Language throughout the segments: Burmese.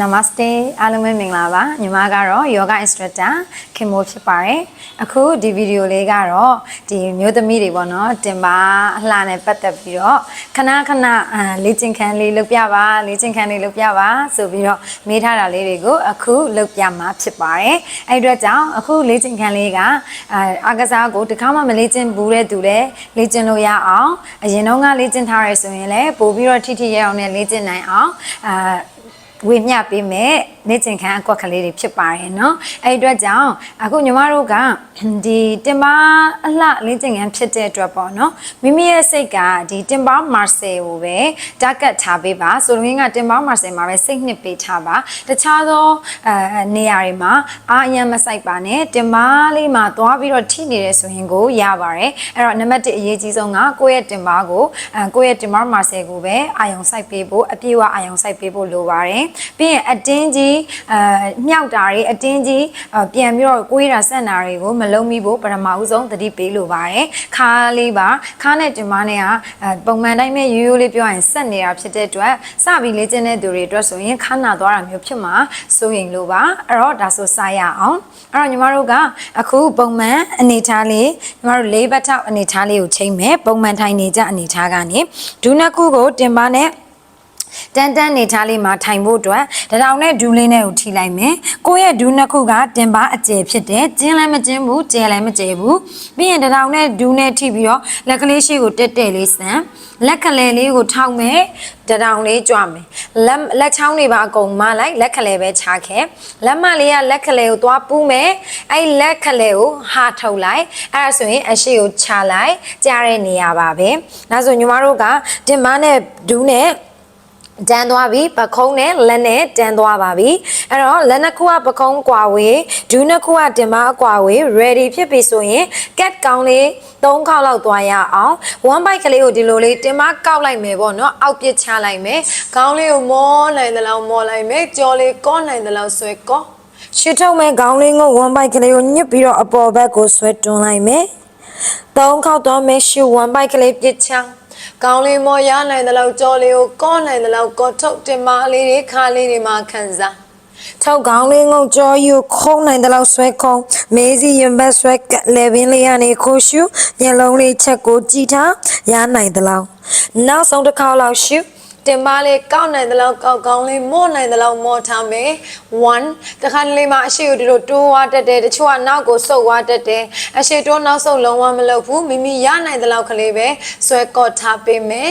Namaste အားလုံးပဲမင်္ဂလာပါညီမကတော့ Yoga Instructor ခင်မိုးဖြစ်ပါတယ်အခုဒီဗီဒီယိုလေးကတော့ဒီမျိုးသမီးတွေပေါ့နော်တင်ပါအလှနဲ့ပတ်သက်ပြီးတော့ခဏခဏအာလေ့ကျင့်ခန်းလေးလုပ်ပြပါလေ့ကျင့်ခန်းလေးလုပ်ပြပါဆိုပြီးတော့မေးထားတာလေးတွေကိုအခုလုပ်ပြမှာဖြစ်ပါတယ်အဲ့ဒီအတွက်ကြောင့်အခုလေ့ကျင့်ခန်းလေးကအာအားကစားကိုတစ်ခါမှမလေ့ကျင့်ဘူးတဲ့သူလည်းလေ့ကျင့်လို့ရအောင်အရင်တော့ကလေ့ကျင့်ထားရဆိုရင်လည်းပို့ပြီးတော့ထိထိရအောင်နဲ့လေ့ကျင့်နိုင်အောင်အာ ဝေမျှပေးမယ် နေကျင်ခံအကွက်ကလေးတွေဖြစ်ပါတယ်เนาะအဲ့ဒီအတွက်ကြောင့်အခုညီမတို့ကဒီတင်ပါအလှလင်းကျင်ခံဖြစ်တဲ့အတွက်ပေါ့เนาะမိမိရဲ့စိတ်ကဒီတင်ပါမာဆယ်ကိုပဲတာကတ်ထားပေးပါဆိုလိုရင်းကတင်ပါမာဆယ်မှာပဲစိတ်နှစ်ပေးထားပါတခြားသောအဲနေရာတွေမှာအာအယံမဆိုင်ပါနဲ့တင်ပါလေးမှာသွားပြီးတော့ထိနေတယ်ဆိုရင်ကိုရပါတယ်အဲ့တော့နံပါတ်1အရေးကြီးဆုံးကကိုယ့်ရဲ့တင်ပါကိုအဲကိုယ့်ရဲ့တင်ပါမာဆယ်ကိုပဲအာယုံစိုက်ပေးဖို့အပြည့်အဝအာယုံစိုက်ပေးဖို့လိုပါတယ်ပြီးရင်အတင်းကြီး အဲမြောက်တာတွေအတင်းကြီးအဲပြန်ပြီးတော့ကိုွေးတာဆက်နာတွေကိုမလုံးမိဖို့ပထမဦးဆုံးသတိပေးလိုပါတယ်ခါလေးပါခါနဲ့တင်မနဲ့ကအဲပုံမှန်တိုင်းပဲရိုးရိုးလေးပြောရရင်ဆက်နေတာဖြစ်တဲ့အတွက်စပြီးလေ့ကျင့်တဲ့သူတွေအတွက်ဆိုရင်ခါနာသွားတာမျိုးဖြစ်မှာစိုးရင်လို့ပါအဲ့တော့ဒါဆိုစရအောင်အဲ့တော့ညီမတို့ကအခုပုံမှန်အနေထားလေးညီမတို့လေးဘက်ထောက်အနေထားလေးကိုချိန်မယ်ပုံမှန်ထိုင်နေကြအနေထားကနေဒုနှစ်ခုကိုတင်ပါနဲ့ တန်တန်နေထားလေးမှာထိုင်ဖို့အတွက်တထောင်နဲ့ဒူးလေးနဲ့ကိုထိလိုက်မယ်ကိုယ့်ရဲ့ဒူးနှစ်ခုကတင်ပါအကျယ်ဖြစ်တယ်ကျင်းလည်းမကျင်းဘူးကျယ်လည်းမကျယ်ဘူးပြီးရင်တထောင်နဲ့ဒူးနဲ့ထိပြီးတော့လက်ကလေးရှိကိုတက်တက်လေးဆန်လက်ကလေးလေးကိုထောက်မယ်တထောင်လေးကြွမယ်လက်လက်ချောင်းတွေပါအကုန်မလိုက်လက်ကလေးပဲချခဲ့လက်မလေးကလက်ကလေးကိုသွားပူးမယ်အဲ့လက်ကလေးကိုဟာထုတ်လိုက်အဲ့ဒါဆိုရင်အရှိကိုချလိုက်ကြားတဲ့နေရာပါပဲဒါဆိုညီမတို့ကတင်ပါနဲ့ဒူးနဲ့ တန်းသွားပြီပခုံးနဲ့လက်နဲ့တန်းသွားပါပြီအဲ့တော့လက်နှစ်ခုကပခုံးကွာဝေးဒူးနှစ်ခုကတင်မအကွာဝေး ready ဖြစ်ပြီဆိုရင် cat ကောင်းလေး၃ခေါက်လောက်သွားရအောင် one bite ကလေးကိုဒီလိုလေးတင်မကောက်လိုက်မယ်ပေါ့နော်အောက်ပြစ်ချလိုက်မယ်ခေါင်းလေးကိုမောနိုင်သလောက်မောလိုက်မယ်ကြော်လေးကောနိုင်သလောက်ဆွဲကောရှစ်ထုတ်မဲ့ခေါင်းလေးကို one bite ကလေးကိုညှစ်ပြီးတော့အပေါ်ဘက်ကိုဆွဲတွန်းလိုက်မယ်သုံးခေါက်သွားမယ်ရှစ် one bite ကလေးပြစ်ချ ကောင်းလေးမောရနိုင်သလောက်ကြော်လေးကိုကောနိုင်သလောက်ကောထုတ်တင်မလေးတွေခါလေးတွေမှာခံစားထောက်ကောင်းလေးငုံကြောယူခုံးနိုင်တဲ့လောက်ဆွဲခုံးမေးစီရင်ဘက်ဆွဲကလေပင်လေးရနေခိုးရှုညလုံးလေးချက်ကိုကြည်ထားရနိုင်တဲ့လောက်နောက်ဆုံးတစ်ခါလောက်ရှု တင်ပါလေကောက်နိုင်တဲ့လောက်ကောက်ကောင်းလေးမော့နိုင်တဲ့လောက်မော့ထားမယ်1တခါတလေမှာအရှိကိုဒီလိုတိုးဝါတက်တယ်တချို့ကနောက်ကိုဆုပ်ဝါတက်တယ်အရှိတိုးနောက်ဆုပ်လုံးဝမလုပ်ဘူးမိမိရနိုင်တဲ့လောက်ကလေးပဲဆွဲကော့ထားပေးမယ်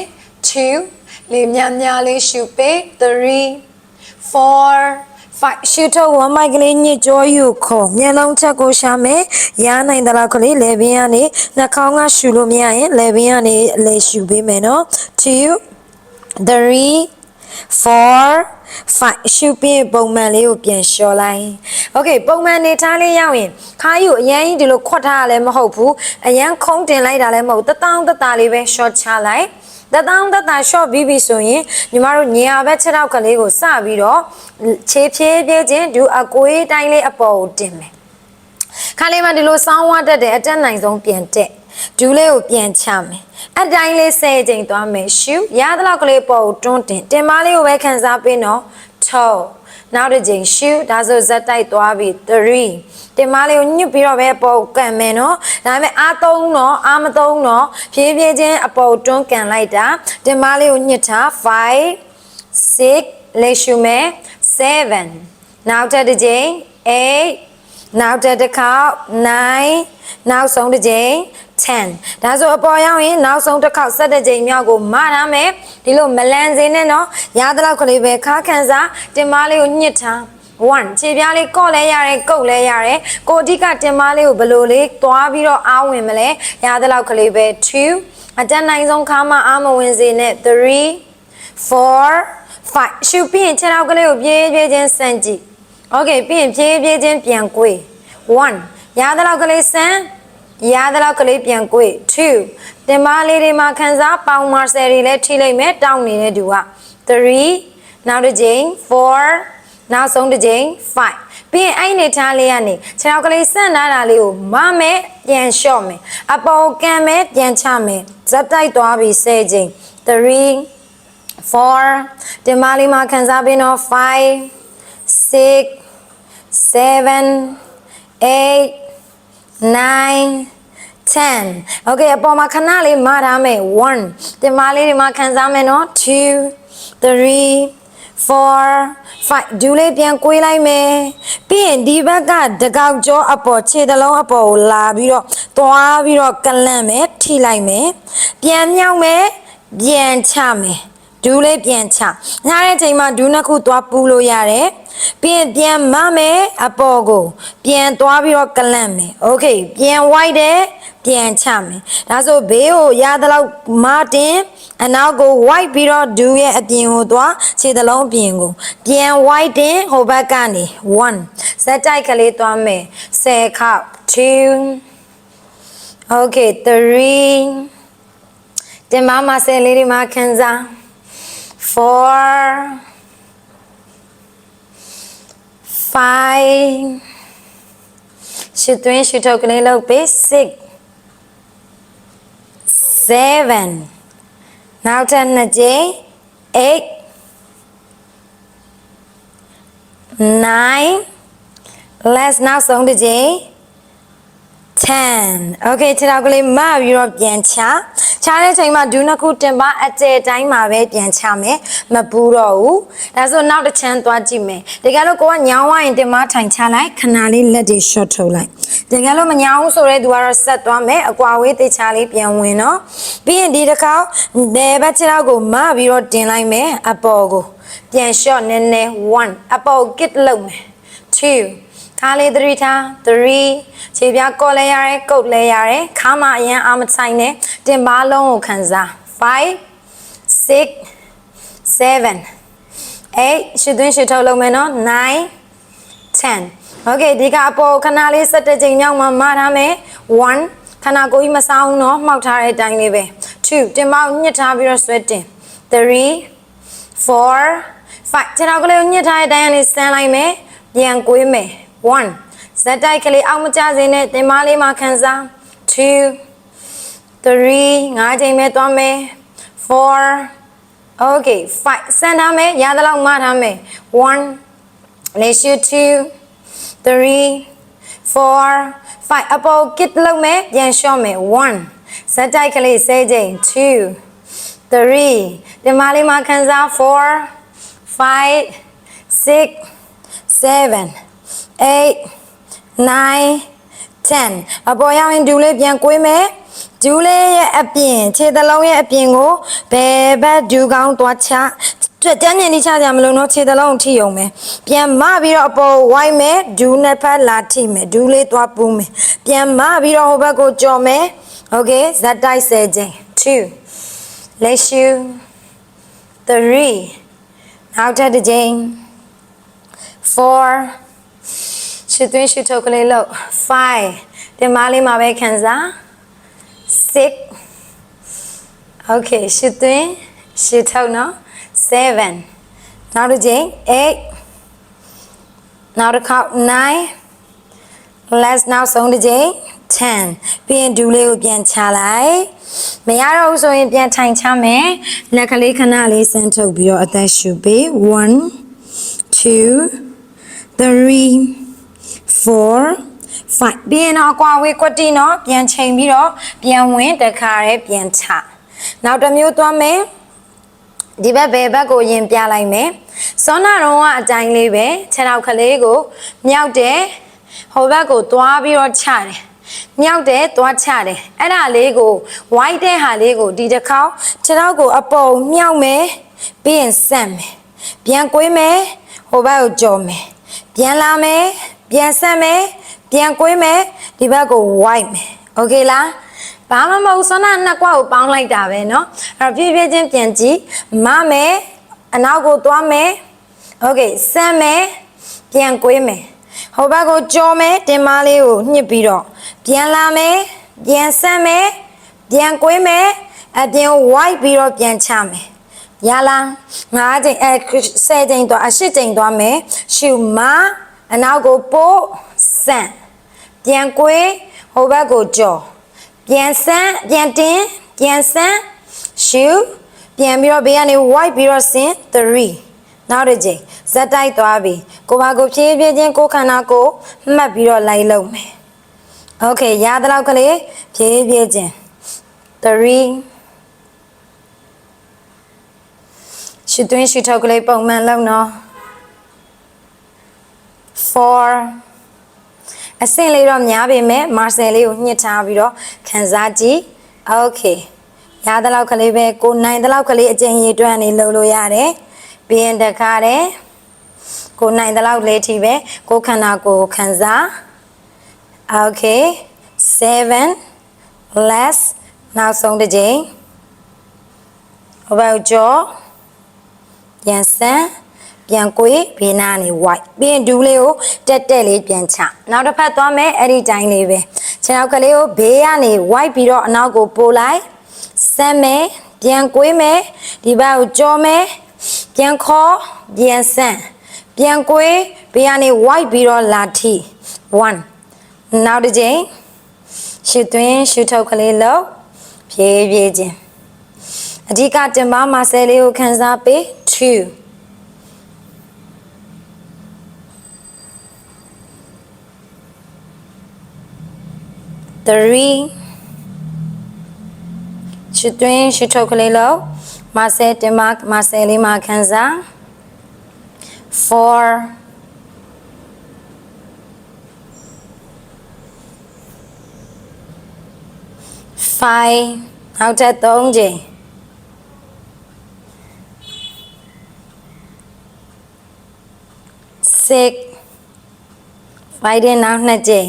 2လေးများများလေးရှုပေး3 4 5ရှူထုတ်ဝမ်းမိုက်ကလေးညစ်ကြောယူခေါ်မျက်လုံးချက်ကိုရှာမယ်ရနိုင်သလောက်ကလေးလေပင်ကနေနှာခေါင်းကရှူလို့မရရင်လေပင်ကနေအလေရှူပေးမယ်နော်2 3 4 5ရှုပြီးပုံမှန်လေးကိုပြန်လျှော်လိုက်။ Okay ပုံမှန်နေထားလေးရောက်ရင်ခါးယူအရင်ကြီးဒီလိုခွတ်ထားရလည်းမဟုတ်ဘူး။အရင်ခုံးတင်လိုက်တာလည်းမဟုတ်ဘူး။တတောင်းတတလေးပဲ short ချလိုက်။တတောင်းတတ short ပြီးပြီဆိုရင်ညီမတို့ညင်ရဘက်ခြေထောက်ကလေးကိုစပြီးတော့ခြေဖြည်းဖြည်းချင်းဒူအကွေးတိုင်းလေးအပေါ်ကိုတင်မယ်။ခါလေးမှဒီလိုစောင်းဝါတက်တယ်အတက်နိုင်ဆုံးပြန်တက် ဒူးလေးကိုပြန်ချမယ်အတိုင်းလေးဆယ်ချိန်သွားမယ်ရှူရသလောက်ကလေးပေါ်ကိုတွန်းတင်တင်မလေးကိုပဲခံစားပေးနော်ထောနောက်တစ်ချိန်ရှူဒါဆိုဇက်တိုက်သွားပြီ3တင်မလေးကိုညှစ်ပြီးတော့ပဲပေါ်ကိုကန်မယ်နော်ဒါပေမဲ့အားသုံးတော့အားမသုံးတော့ဖြည်းဖြည်းချင်းအပေါ်တွန်းကန်လိုက်တာတင်မလေးကိုညှစ်ထား5 6လေးရှူမယ်7နောက်တစ်ချိန်8 နောက်တစ်ခါ9နောက်ဆုံးတစ်ချိန်10ဒါဆိုအပေါ်ရောက်ရင်နောက်ဆုံးတစ်ခေါက်ဆက်တဲ့ချိန်မြောက်ကိုမထားမယ်ဒီလိုမလန်စင်းနဲ့နော်ရသလောက်ကလေးပဲခါခန်းစားတင်မလေးကိုညှစ်ထား1ခြေပြားလေးကော့လဲရတယ်ကုတ်လဲရတယ်ကိုအဓိကတင်မလေးကိုဘယ်လိုလေးသွားပြီးတော့အားဝင်မလဲရသလောက်ကလေးပဲ2အတက်နိုင်ဆုံးခါမှအားမဝင်စေနဲ့3 4 5ရှုပြီးရင်ခြေထောက်ကလေးကိုပြေးပြေးချင်းစမ်းကြည့် Okay ပြီးရင်ပြေးပြေးချင်းပြန်꿰1ရသလောက်ကလေးစမ်းရသလောက်ကလေးပြန်꿰2တင်ပါလေးတွေမှာခန်းစားပေါင်မာဆယ်တွေလည်းထိလိုက်မယ်တောင်းနေတဲ့သူက3နောက်တစ်ကြိမ်4နောက်ဆုံးတစ်ကြိမ်5ပြီးရင်အဲ့နေထားလေးကနေခြေထောက်ကလေးဆန့်ထားတာလေးကိုမမယ်ပြန်လျှော့မယ်အပေါ်ကန်မယ်ပြန်ချမယ်ဇက်တိုက်သွားပြီး10ကြိမ်3 4တင်ပါလေးမှာခန်းစားပြီးတော့5 7 8 9 10 Okay အပေါ်မှာခဏလေးမထားမယ်1တင်မလေးဒီမှာခံစားမယ်နော်2 3 4 5ဒူးလေးပြန်ကွေးလိုက်မယ်ပြီးရင်ဒီဘက်ကတကောက်ကြောအပေါ်ခြေတစ်လုံးအပေါ်ကိုလာပြီးတော့သွားပြီးတော့ကလန့်မယ်ထိလိုက်မယ်ပြန်မြောက်မယ်ပြန်ချမယ် ဒူးလေးပြန်ချညတဲ့ချိန်မှာဒူးနှစ်ခုသွားပူးလို့ရတယ်ပြီးရင်ပြန်မမယ်အပေါ်ကိုပြန်သွားပြီးတော့ကလန့်မယ်โอเคပြန်ဝိုက်တယ်ပြန်ချမယ်ဒါဆိုဘေးကိုရသလောက်မတင်အနောက်ကို white ပြီးတော့ဒူးရဲ့အပြင်ကိုသွားခြေသလုံးအပြင်ကိုပြန် white တင်ဟိုဘက်ကနေ1စက်တိုက်ကလေးသွားမယ်10ခေါက်2 okay 3တင်မမဆယ်လေးဒီမှာခံစား4 5ရှစ် သွင်းရှစ်ထုတ်ကလေးလုပ်ပေး6 7နောက်ထပ်နှစ်ကြိမ်8 9 let's နောက်ဆုံးတစ်ကြိမ် 10 okay ခြေထောက်ကလေးမပြီးတော့ပြန်ချချတဲ့ချိန်မှာဒူးနှစ်ခုတင်ပါအကျယ်တိုင်းမှာပဲပြန်ချမယ်မပူတော့ဘူးဒါဆိုနောက်တစ်ချမ်းသွားကြည့်မယ်တကယ်လို့ကိုကညောင်းဝိုင်းတင်မထိုင်ချလိုက်ခဏလေးလက်တွေ short ထုတ်လိုက်တကယ်လို့မညောင်းဘူးဆိုရဲသူကတော့ဆက်သွားမယ်အကွာဝေးတေချာလေးပြန်ဝင်နော်ပြီးရင်ဒီတစ်ခါဘယ်ဘက်ခြေထောက်ကိုမပြီးတော့တင်လိုက်မယ်အပေါ်ကိုပြန် short နည်းနည်း1အပေါ် kit လုပ်မယ်2 ခါလေး3ထား3ခြေပြားကော်လဲရတယ်ကုတ်လဲရတယ်ခါမအရင်အာမဆိုင်နဲ့တင်ပါလုံးကိုခံစား5 6 7 8ရှစ်သွင်းရှစ်ထုတ်လုံးမယ်နော်9 10 Okay ဒီကအပေါ်ခဏလေး17ချိန်မြောက်မှမထားမယ်1ခဏကိုကြီးမဆောင်ဘူးနော်မှောက်ထားတဲ့အတိုင်းလေးပဲ2တင်ပေါက်ညှစ်ထားပြီးတော့ဆွဲတင်3 4 5ကျွန်တော်ကလေးကိုညှစ်ထားတဲ့အတိုင်းကနေစမ်းလိုက်မယ်ပြန်ကွေးမယ် 1 ဇက်တိုက်ကလေးအောက်မကျစေနဲ့တင်မလေးမှာခံစား2 3ငါးချိန်ပဲသွားမယ်4 okay 5စမ်းထားမယ်ရသလောက်မထားမယ်1 let's you 2 3 4 5အပေါ် kit လုပ်မယ်ပြန်လျှော့မယ်1ဇက်တိုက်ကလေး10ချိန်2 3ဒီမလေးမှာခံစား4 5 6 7 8 9 10အပေါ်ရောက်ရင်ဒူလေးပြန်ကွေးမယ်ဒူလေးရဲ့အပြင်ခြေသလုံးရဲ့အပြင်ကိုဘယ်ဘက်ဒူကောင်းသွားချကြက်ကြမ်းညင်နေချကြမလို့နော်ခြေသလုံးထိအောင်မယ်ပြန်မပြီးတော့အပေါ်ဝိုင်းမယ်ဒူနှစ်ဖက်လာထိမယ်ဒူလေးသွားပူးမယ်ပြန်မပြီးတော့ဟိုဘက်ကိုကြော်မယ်โอเคဇက်တိုက်ဆယ်ချိန်2လက်ရှူ3နောက်ထပ်တစ်ချိန်4 ရှစ်သွင်းရှစ်ထုတ်ကလေးလို့5တင်မလေးမှာပဲခံစား6 okay ရှစ်သွင်းရှစ်ထုတ်နော်7နောက်တစ်ချိန်8နောက်တစ်ခေါက်9 let's နောက်ဆုံးတစ်ချိန်10ပြီးရင်ဒူလေးကိုပြန်ချလိုက်မရတော့ဘူးဆိုရင်ပြန်ထိုင်ချမယ်လက်ကလေးခဏလေးဆန်းထုတ်ပြီးတော့အသက်ရှူပေး1 2 3 4 5ပြီးရင်တော့အကွာဝေးကွက်တီနော်ပြန်ချိန်ပြီးတော့ပြန်ဝင်တခါရဲပြန်ချနောက်တစ်မျိုးသွားမယ်ဒီဘက်ဘယ်ဘက်ကိုရင်ပြလိုက်မယ်စောနာတော့ကအတိုင်းလေးပဲခြေထောက်ကလေးကိုမြောက်တယ်ဟိုဘက်ကိုသွားပြီးတော့ချတယ်မြောက်တယ်သွားချတယ်အဲ့ဒါလေးကို white တဲ့ဟာလေးကိုဒီတစ်ခေါက်ခြေထောက်ကိုအပေါ်မြောက်မယ်ပြီးရင်ဆန့်မယ်ပြန်ကွေးမယ်ဟိုဘက်ကိုကြော်မယ်ပြန်လာမယ် ပြန်ဆက်မယ်ပြန်ကွေးမယ်ဒီဘက်ကို white မယ်โอเคလားဘာမှမဟုတ်ဆွမ်းနာနှစ်ကွာကိုပေါင်းလိုက်တာပဲเนาะအဲ့တော့ဖြည်းဖြည်းချင်းပြန်ကြည့်မမယ်အနောက်ကိုသွားမယ်โอเคဆက်မယ်ပြန်ကွေးမယ်ဟိုဘက်ကိုကြော်မယ်တင်မလေးကိုညှစ်ပြီးတော့ပြန်လာမယ်ပြန်ဆက်မယ်ပြန်ကွေးမယ်အပြင် white ပြီးတော့ပြန်ချမယ်ရလားငါးချိန်အဲဆယ်ချိန်သွားအရှစ်ချိန်သွားမယ်ရှူမ အနောက်ကိုပို့ဆန့်ပြန်ကွေးဟိုဘက်ကိုကြော်ပြန်ဆန့်ပြန်တင်းပြန်ဆန့်ရှူပြန်ပြီးတော့ဘေးကနေ white ပြီးတော့ဆင်း3 နောက်တစ်ချိန်ဇက်တိုက်သွားပြီကိုပါကိုဖြည်းဖြည်းချင်းကိုယ်ခန္ဓာကိုယ်မှတ်ပြီးတော့လိုက်လုံးမယ်โอเคရသလောက်ကလေးဖြည်းဖြည်းချင်း3ရှစ်သွင်းရှစ်ထုတ်ကလေးပုံမှန်လုံးနော် 4အဆင့်လေးတော့များပေမဲ့မာဆယ်လေးကိုညှစ်ထားပြီးတော့ခန်းစားကြည့် okay ရတဲ့လောက်ကလေးပဲကိုနိုင်တဲ့လောက်ကလေးအကျဉ်းရည်တွန်းနေလှုပ်လို့ရတယ်ပြီးရင်တခါတယ်ကိုနိုင်တဲ့လောက်လေးထိပဲကိုခန္ဓာကိုခန်းစား okay 7 less နောက်ဆုံးတစ်ကြိမ်ဟိုဘက်ကြောရန်စမ်း ပြန်ကွေးဘေးနားနေ white ပြီးရင်ဒူးလေးကိုတက်တက်လေးပြန်ချနောက်တစ်ဖက်သွားမယ်အဲ့ဒီတိုင်းလေးပဲခြေထောက်ကလေးကိုဘေးကနေ white ပြီးတော့အနောက်ကိုပို့လိုက်ဆန်းမယ်ပြန်ကွေးမယ်ဒီဘက်ကိုကြောမယ်ပြန်ခေါ်ပြန်ဆန်းပြန်ကွေးဘေးကနေ white ပြီးတော့လာထီ1နောက်တစ်ချိန်ရှစ်သွင်းရှစ်ထုတ်ကလေးလို့ဖြည်းဖြည်းချင်းအဓိကတင်ပါမဆယ်လေးကိုခန်းစားပေး2 3ရှစ်သွင်းရှစ်ထုတ်ကလေးလို့မဆယ်တင်ပါမဆယ်လေးမှာခန်းစား4 5နောက်ထပ်3ချိန်6 5တဲ့နောက်2ချိန်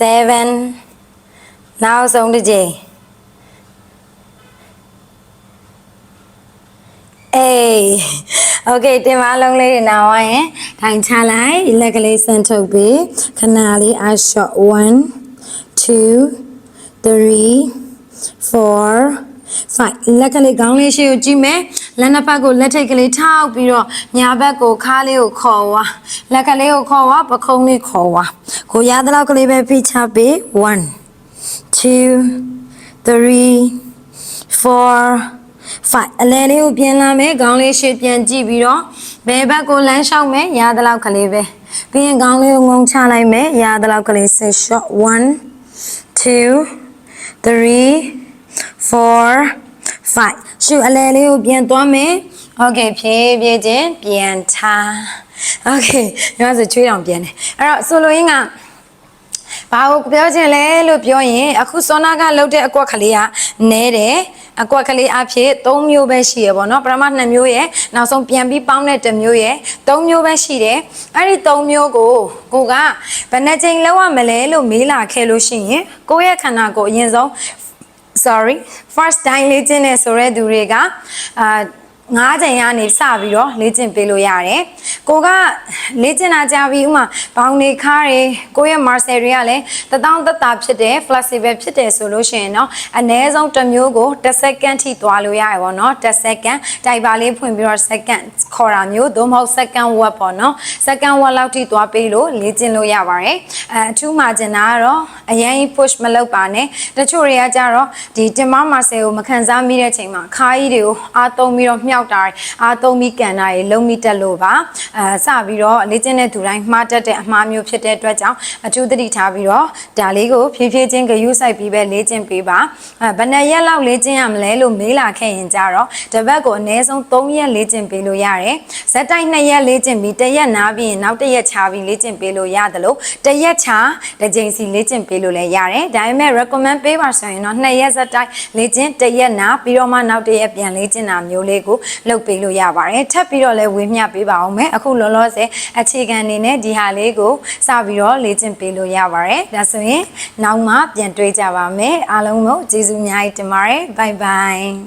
seven. Now sound J. Eh? A. Okay, team along lady now I eh. Thang cha lai, ilak lay Canali, I shot one, two, three, four, လိုက်လက်ကလေးဆန့်ထုတ်ပြီးခဏလေးအရှော့1 2 3 4 5လက်ကလေးခေါင်းလေးရှေ့ကိုကြည့်မယ်လက်နှစ်ဖက်ကိုလက်ထိတ်ကလေးထောက်ပြီးတော့ညာဘက်ကိုခါးလေးကိုခေါ်ဝါလက်ကလေးကိုခေါ်ဝါပခုံးလေးခေါ်ဝါကိုရသလောက်ကလေးပဲဖိချပေး1 2 3 4 5အလဲလေးကိုပြန်လာမယ်ခေါင်းလေးရှေ့ပြန်ကြည့်ပြီးတော့ဘယ်ဘက်ကိုလမ်းလျှောက်မယ်ရသလောက်ကလေးပဲပြီးရင်ခေါင်းလေးကိုငုံချလိုက်မယ်ရသလောက်ကလေး set shot 1 2 3 4 5ရှုအလဲလေးကိုပြန်သွားမယ်โอเคဖြည်းဖြည်းချင်းပြန်ထားโอเคညီမဆိုချွေးတောင်ပြန်တယ်အဲ့တော့ဆိုလိုရင်းကဘာကိုပြောချင်လဲလို့ပြောရင်အခုစောနာကလှုပ်တဲ့အကွက်ကလေးကနဲတယ်အကွက်ကလေးအဖြစ်၃မျိုးပဲရှိရပေါ့နော်ပထမ2မျိုးရဲ့နောက်ဆုံးပြန်ပြီးပေါင်းတဲ့တစ်မျိုးရဲ့၃မျိုးပဲရှိတယ်အဲ့ဒီ၃မျိုးကိုကိုကဘယ်နှချိန်လောက်ရမလဲလို့မေးလာခဲ့လို့ရှိရင်ကိုယ့်ရဲ့ခန္ဓာကိုယ်အရင်ဆုံး sorry first time လေ့ကျင့်နေဆိုတဲ့သူတွေကအာ 9ချိန်ကနေစပြီးတော့လေ့ကျင့်ပေးလို့ရတယ်။ကိုကလေ့ကျင့်တာကြာပြီးဥမာဘောင်နေခါတွေကိုရဲ့ Marcel တွေကလည်းတထောင်တတာဖြစ်တယ် flexible ဖြစ်တယ်ဆိုလို့ရှိရင်တော့အနည်းဆုံးတစ်မျိုးကို10 second ထိသွားလို့ရတယ်ပေါ့နော်10 second တိုက်ပါလေးဖွင့်ပြီးတော့ second ခေါ်တာမျိုးသို့မဟုတ် second word ပေါ့နော် second word လောက်ထိသွားပေးလို့လေ့ကျင့်လို့ရပါတယ်။အဲအထူးမှကျင်တာကတော့အရင် push မလုပ်ပါနဲ့။တချို့တွေကကြတော့ဒီ Tim Marcel ကိုမခံစားမိတဲ့ချိန်မှာခါးကြီးတွေကိုအားသုံးပြီးတော့မြှောက်တာတွေအားသုံးပြီးကန်တာတွေလုံးမိတက်လို့ပါအဲစပြီးတော့လေ့ကျင့်တဲ့သူတိုင်းမှားတတ်တဲ့အမှားမျိုးဖြစ်တဲ့အတွက်ကြောင့်အထူးသတိထားပြီးတော့ဒါလေးကိုဖြည်းဖြည်းချင်းဂရုစိုက်ပြီးပဲလေ့ကျင့်ပေးပါအဲဘယ်နှစ်ရက်လောက်လေ့ကျင့်ရမလဲလို့မေးလာခဲ့ရင်ကြတော့တစ်ပတ်ကိုအနည်းဆုံး3ရက်လေ့ကျင့်ပေးလို့ရတယ်ဇက်တိုက်2ရက်လေ့ကျင့်ပြီးတစ်ရက်နားပြီးရင်နောက်တစ်ရက်ခြားပြီးလေ့ကျင့်ပေးလို့ရတယ်လို့တစ်ရက်ခြားတစ်ကြိမ်စီလေ့ကျင့်ပေးလို့လည်းရတယ်ဒါပေမဲ့ recommend ပေးပါဆိုရင်တော့2ရက်ဇက်တိုက်လေ့ကျင့်တစ်ရက်နားပြီးတော့မှနောက်တစ်ရက်ပြန်လေ့ကျင့်တာမျိုးလေးကိုလုပ်ပေးလို့ရပါတယ်ထပ်ပြီးတော့လည်းဝေမျှပေးပါအောင်မယ်အခုလောလောဆယ်အခြေခံအနေနဲ့ဒီဟာလေးကိုစပြီးတော့လေ့ကျင့်ပေးလို့ရပါတယ်ဒါဆိုရင်နောက်မှပြန်တွေ့ကြပါမယ်အားလုံးကိုကျေးဇူးအများကြီးတင်ပါတယ် bye bye